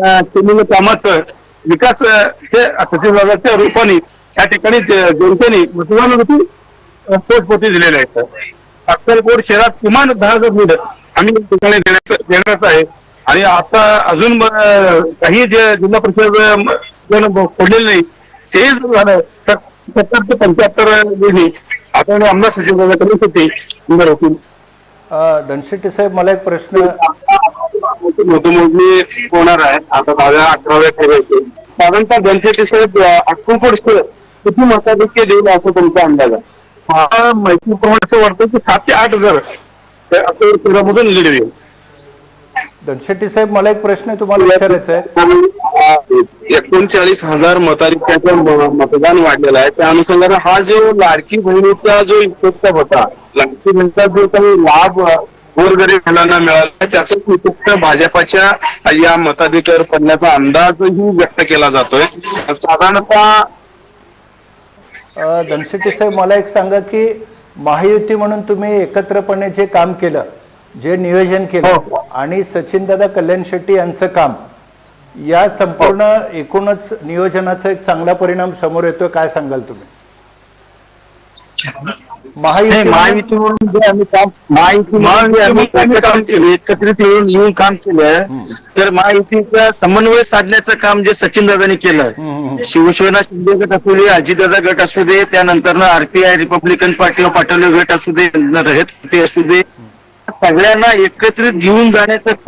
केलेलं कामाचं विकास हे सचिवाच्या रूपाने या ठिकाणी जनतेने मतदानावरती पोटपोटी दिलेले आहेत. अक्कलकोट शहरात किमान दहा हजार मुलं आम्ही ठिकाणी देण्याचं आहे. आणि आता अजून काही जे जिल्हा परिषद फोडलेले नाही ते जर झालं तर सत्तर ते पंच्याहत्तर वेळी आपण आमदार सचिवाकडे होते आमदार होतील धनशेट्टी साहेब मला एक प्रश्न. मतमोजणी होणार आहे आता दहाव्या अकराव्या ठेवायचे साधारणतः जनतेचे साहेब अक्कलकोट किती मताधिक्य देईल असं तुमचा अंदाज आहे मला माहितीप्रमाणे असं वाटतं की सात ते आठ हजार त्या अक्कलकोट शहरामधून लीड येईल धनशेट्टी साहेब मला एक प्रश्न तुम्हाला विचारायचा आहे. एकोणचाळीस हजार मताधिक्याचं मतदान वाढलेलं आहे. त्या अनुषंगाने हा जो लाडकी बहिणीचा जो इफेक्ट होता लाडकी बहिणीचा जो काही लाभ गोरगरीब मुलांना मिळाला त्याचा इफेक्ट भाजपाच्या या मताधिक्यावर पडण्याचा अंदाजही व्यक्त केला जातोय साधारणतः धनशेट्टी साहेब मला एक सांगा की महायुती म्हणून तुम्ही एकत्रपणे जे काम केलं जे नियोजन केलं हो. आणि सचिनदादा कल्याण शेट्टी यांचं काम या संपूर्ण एकूणच नियोजनाचा एक चांगला परिणाम समोर येतोय काय सांगाल तुम्ही जे आम्ही काम महायुती एकत्रित येऊन येऊन काम केलं तर महायुतीचं समन्वय साधण्याचं काम जे सचिन दादांनी केलं. शिवसेना शिंदे गट असू दे अजितदादा गट असू दे त्यानंतर आरपीआय रिपब्लिकन पार्टी पाठवले गट असू दे ते असू दे. सगळ्यांना एकत्रित घेऊन जाण्याचं काम